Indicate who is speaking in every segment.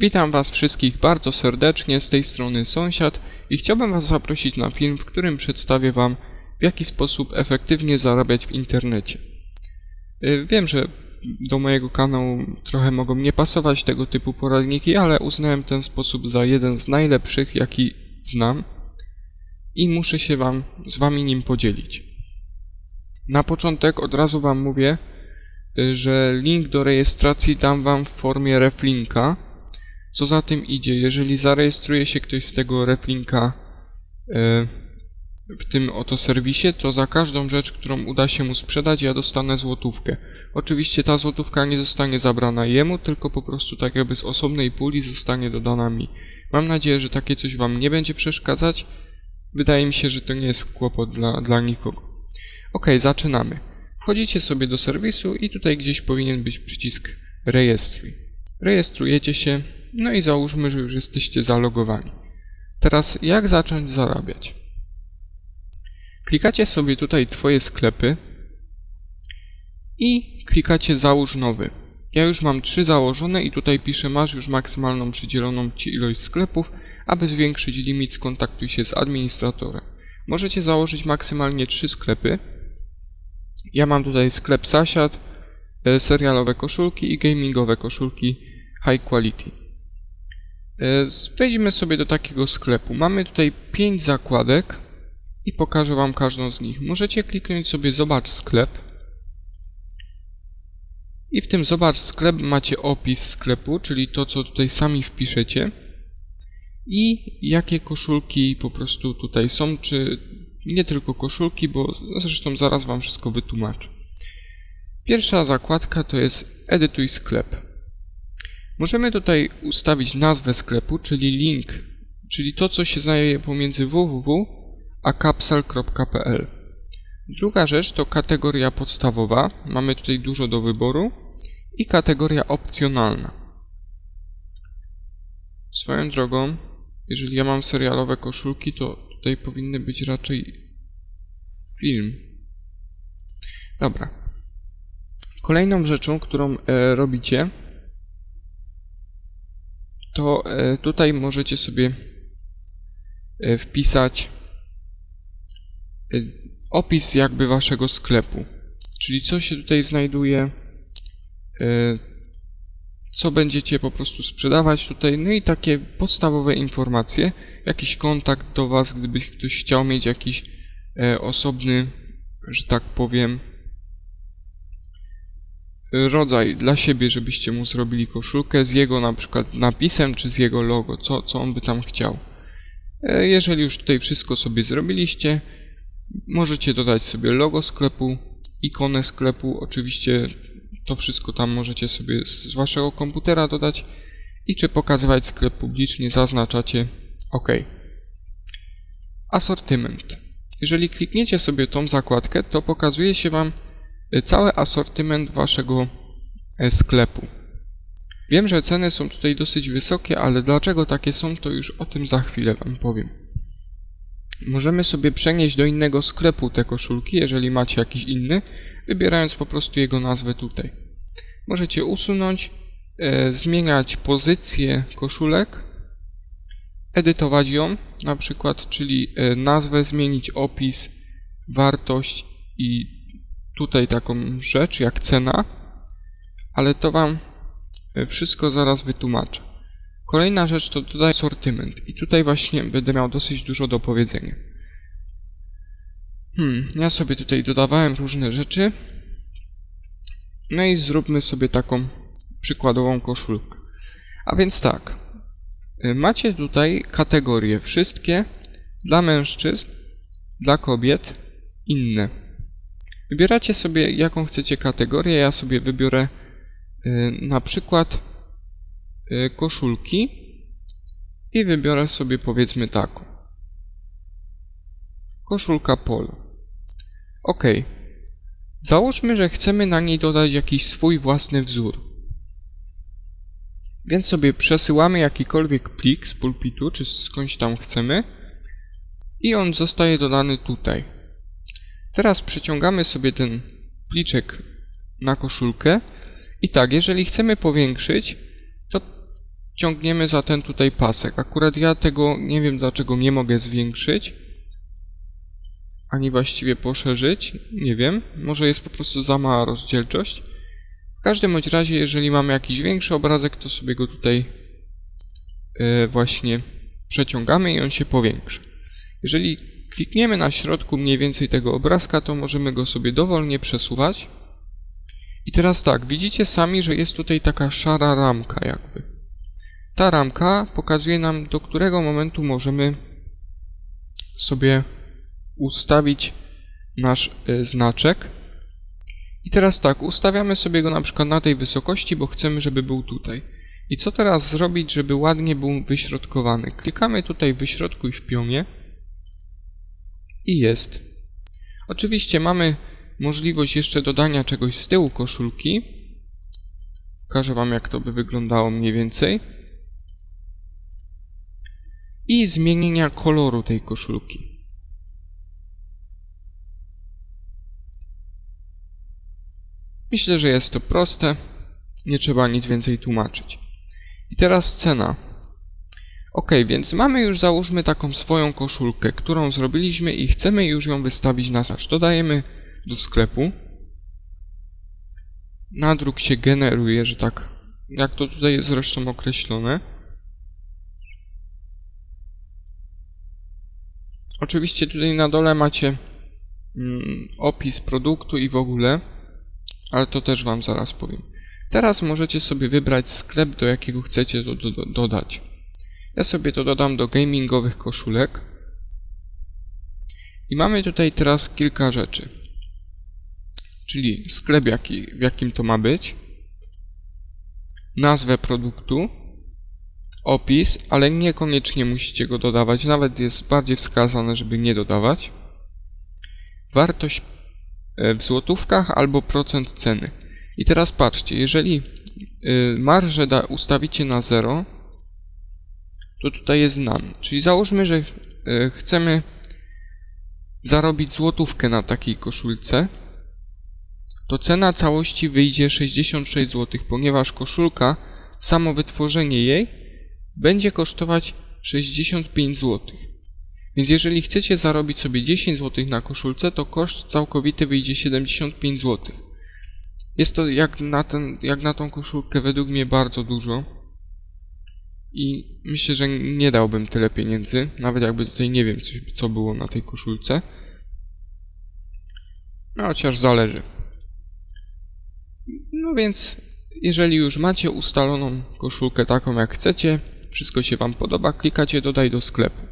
Speaker 1: Witam Was wszystkich bardzo serdecznie, z tej strony sąsiad i chciałbym Was zaprosić na film, w którym przedstawię Wam, w jaki sposób efektywnie zarabiać w internecie. Y, Wiem, że do mojego kanału trochę mogą nie pasować tego typu poradniki, ale uznałem ten sposób za jeden z najlepszych, jaki znam i muszę się Wam z Wami nim podzielić. Na początek od razu Wam mówię, y, że link do rejestracji dam Wam w formie reflinka. Co za tym idzie, jeżeli zarejestruje się ktoś z tego reflinka y, w tym oto serwisie, to za każdą rzecz, którą uda się mu sprzedać, ja dostanę złotówkę. Oczywiście ta złotówka nie zostanie zabrana jemu, tylko po prostu tak jakby z osobnej puli zostanie dodana mi. Mam nadzieję, że takie coś Wam nie będzie przeszkadzać. Wydaje mi się, że to nie jest kłopot dla, dla nikogo. Ok, zaczynamy. Wchodzicie sobie do serwisu i tutaj gdzieś powinien być przycisk rejestruj. Rejestrujecie się, no i załóżmy, że już jesteście zalogowani. Teraz jak zacząć zarabiać? Klikacie sobie tutaj Twoje sklepy i klikacie załóż nowy. Ja już mam trzy założone i tutaj piszę masz już maksymalną przydzieloną Ci ilość sklepów, aby zwiększyć limit skontaktuj się z administratorem. Możecie założyć maksymalnie trzy sklepy. Ja mam tutaj sklep Sasiad, e, serialowe koszulki i gamingowe koszulki high quality. E, Wejdźmy sobie do takiego sklepu. Mamy tutaj 5 zakładek i pokażę Wam każdą z nich. Możecie kliknąć sobie Zobacz sklep. I w tym Zobacz sklep macie opis sklepu, czyli to, co tutaj sami wpiszecie. I jakie koszulki po prostu tutaj są, czy nie tylko koszulki, bo zresztą zaraz Wam wszystko wytłumaczę. Pierwsza zakładka to jest Edytuj sklep. Możemy tutaj ustawić nazwę sklepu, czyli link, czyli to, co się znajdzie pomiędzy www a capsel.pl. Druga rzecz to kategoria podstawowa. Mamy tutaj dużo do wyboru. I kategoria opcjonalna. Swoją drogą, jeżeli ja mam serialowe koszulki, to tutaj powinny być raczej film. Dobra. Kolejną rzeczą, którą e, robicie, to e, tutaj możecie sobie e, wpisać e, opis jakby waszego sklepu. Czyli co się tutaj znajduje, co będziecie po prostu sprzedawać tutaj, no i takie podstawowe informacje, jakiś kontakt do was, gdyby ktoś chciał mieć jakiś osobny, że tak powiem, rodzaj dla siebie, żebyście mu zrobili koszulkę z jego na przykład napisem, czy z jego logo, co, co on by tam chciał. E, Jeżeli już tutaj wszystko sobie zrobiliście, możecie dodać sobie logo sklepu, ikonę sklepu, oczywiście to wszystko tam możecie sobie z waszego komputera dodać i czy pokazywać sklep publicznie, zaznaczacie OK. Asortyment. Jeżeli klikniecie sobie tą zakładkę, to pokazuje się Wam cały asortyment Waszego e, sklepu. Wiem, że ceny są tutaj dosyć wysokie, ale dlaczego takie są, to już o tym za chwilę Wam powiem. Możemy sobie przenieść do innego sklepu te koszulki, jeżeli macie jakiś inny, wybierając po prostu jego nazwę tutaj. Możecie usunąć, e, zmieniać pozycję koszulek, edytować ją, na przykład, czyli e, nazwę zmienić, opis, wartość i tutaj taką rzecz jak cena, ale to Wam e, wszystko zaraz wytłumaczę. Kolejna rzecz to tutaj sortyment i tutaj właśnie będę miał dosyć dużo do powiedzenia. Hmm, ja sobie tutaj dodawałem różne rzeczy. No i zróbmy sobie taką przykładową koszulkę. A więc tak, y, macie tutaj kategorie wszystkie dla mężczyzn, dla kobiet, inne. Wybieracie sobie jaką chcecie kategorię, ja sobie wybiorę y, na przykład y, koszulki i wybiorę sobie powiedzmy taką. Koszulka polo. Ok. Załóżmy, że chcemy na niej dodać jakiś swój własny wzór. Więc sobie przesyłamy jakikolwiek plik z pulpitu, czy skądś tam chcemy i on zostaje dodany tutaj. Teraz przeciągamy sobie ten pliczek na koszulkę i tak, jeżeli chcemy powiększyć, to ciągniemy za ten tutaj pasek. Akurat ja tego nie wiem dlaczego nie mogę zwiększyć, ani właściwie poszerzyć, nie wiem, może jest po prostu za mała rozdzielczość. W każdym bądź razie, jeżeli mamy jakiś większy obrazek, to sobie go tutaj e, właśnie przeciągamy i on się powiększy. Jeżeli klikniemy na środku mniej więcej tego obrazka, to możemy go sobie dowolnie przesuwać. I teraz tak, widzicie sami, że jest tutaj taka szara ramka jakby. Ta ramka pokazuje nam, do którego momentu możemy sobie ustawić nasz y, znaczek. I teraz tak, ustawiamy sobie go na przykład na tej wysokości, bo chcemy, żeby był tutaj. I co teraz zrobić, żeby ładnie był wyśrodkowany? Klikamy tutaj wyśrodkuj w pionie i jest. Oczywiście mamy możliwość jeszcze dodania czegoś z tyłu koszulki. Pokażę Wam, jak to by wyglądało mniej więcej. I zmienienia koloru tej koszulki. Myślę, że jest to proste. Nie trzeba nic więcej tłumaczyć. I teraz cena. Ok, więc mamy już załóżmy taką swoją koszulkę, którą zrobiliśmy i chcemy już ją wystawić na sprzedaż. Dodajemy do sklepu. Nadruk się generuje, że tak, jak to tutaj jest zresztą określone. Oczywiście tutaj na dole macie mm, opis produktu i w ogóle, ale to też Wam zaraz powiem. Teraz możecie sobie wybrać sklep, do jakiego chcecie to do, do, dodać. Ja sobie to dodam do gamingowych koszulek. I mamy tutaj teraz kilka rzeczy. Czyli sklep, jaki, w jakim to ma być, nazwę produktu, opis, ale niekoniecznie musicie go dodawać, nawet jest bardziej wskazane, żeby nie dodawać. Wartość e, w złotówkach albo procent ceny. I teraz patrzcie, jeżeli y, marżę ustawicie na 0, to tutaj jest none. Czyli załóżmy, że y, chcemy zarobić złotówkę na takiej koszulce, to cena całości wyjdzie 66 zł, ponieważ koszulka, samo wytworzenie jej będzie kosztować 65 zł. Więc jeżeli chcecie zarobić sobie 10 zł na koszulce, to koszt całkowity wyjdzie 75 zł. Jest to jak na, ten, jak na tą koszulkę według mnie bardzo dużo. I myślę, że nie dałbym tyle pieniędzy, nawet jakby tutaj nie wiem, co, co było na tej koszulce. No, chociaż zależy. No więc, jeżeli już macie ustaloną koszulkę taką jak chcecie, wszystko się Wam podoba, klikacie dodaj do sklepu.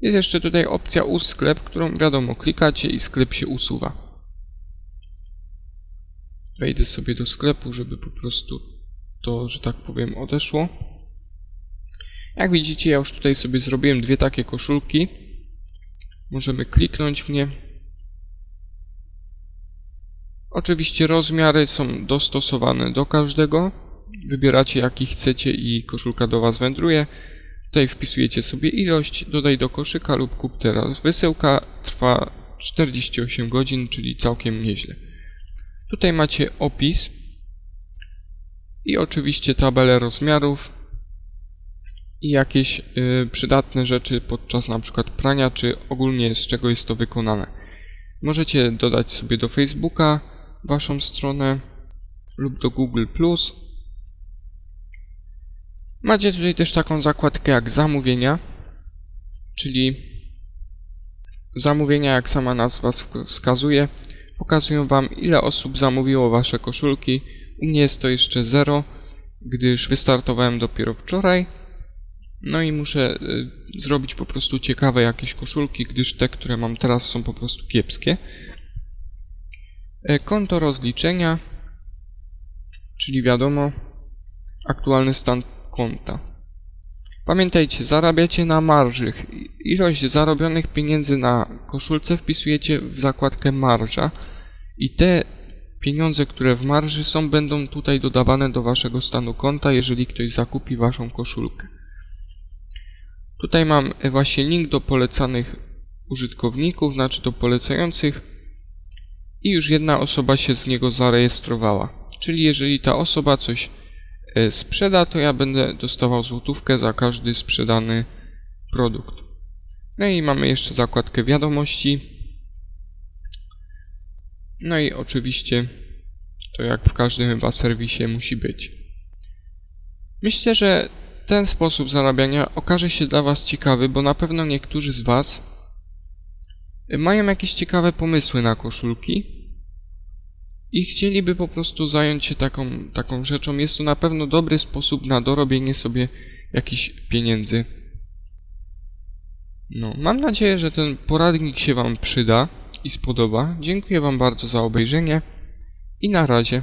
Speaker 1: Jest jeszcze tutaj opcja usuw sklep, którą wiadomo klikacie i sklep się usuwa. Wejdę sobie do sklepu, żeby po prostu to, że tak powiem, odeszło. Jak widzicie, ja już tutaj sobie zrobiłem dwie takie koszulki. Możemy kliknąć w nie. Oczywiście rozmiary są dostosowane do każdego. Wybieracie jaki chcecie i koszulka do Was wędruje. Tutaj wpisujecie sobie ilość, dodaj do koszyka lub kup teraz. Wysyłka trwa 48 godzin, czyli całkiem nieźle. Tutaj macie opis i oczywiście tabelę rozmiarów i jakieś y, przydatne rzeczy podczas na przykład prania, czy ogólnie z czego jest to wykonane. Możecie dodać sobie do Facebooka waszą stronę lub do Google+. Macie tutaj też taką zakładkę jak zamówienia, czyli zamówienia, jak sama nazwa wskazuje, pokazują Wam ile osób zamówiło Wasze koszulki. U mnie jest to jeszcze 0, gdyż wystartowałem dopiero wczoraj. No i muszę y, zrobić po prostu ciekawe jakieś koszulki, gdyż te, które mam teraz są po prostu kiepskie. E, konto rozliczenia, czyli wiadomo, aktualny stan konta. Pamiętajcie, zarabiacie na marży. Ilość zarobionych pieniędzy na koszulce wpisujecie w zakładkę marża i te pieniądze, które w marży są, będą tutaj dodawane do waszego stanu konta, jeżeli ktoś zakupi waszą koszulkę. Tutaj mam właśnie link do polecanych użytkowników, znaczy do polecających i już jedna osoba się z niego zarejestrowała. Czyli jeżeli ta osoba coś e, sprzeda, to ja będę dostawał złotówkę za każdy sprzedany produkt. No i mamy jeszcze zakładkę wiadomości. No i oczywiście to jak w każdym chyba serwisie musi być. Myślę, że ten sposób zarabiania okaże się dla Was ciekawy, bo na pewno niektórzy z Was mają jakieś ciekawe pomysły na koszulki i chcieliby po prostu zająć się taką, taką rzeczą. Jest to na pewno dobry sposób na dorobienie sobie jakichś pieniędzy. No, mam nadzieję, że ten poradnik się Wam przyda i spodoba. Dziękuję Wam bardzo za obejrzenie i na razie.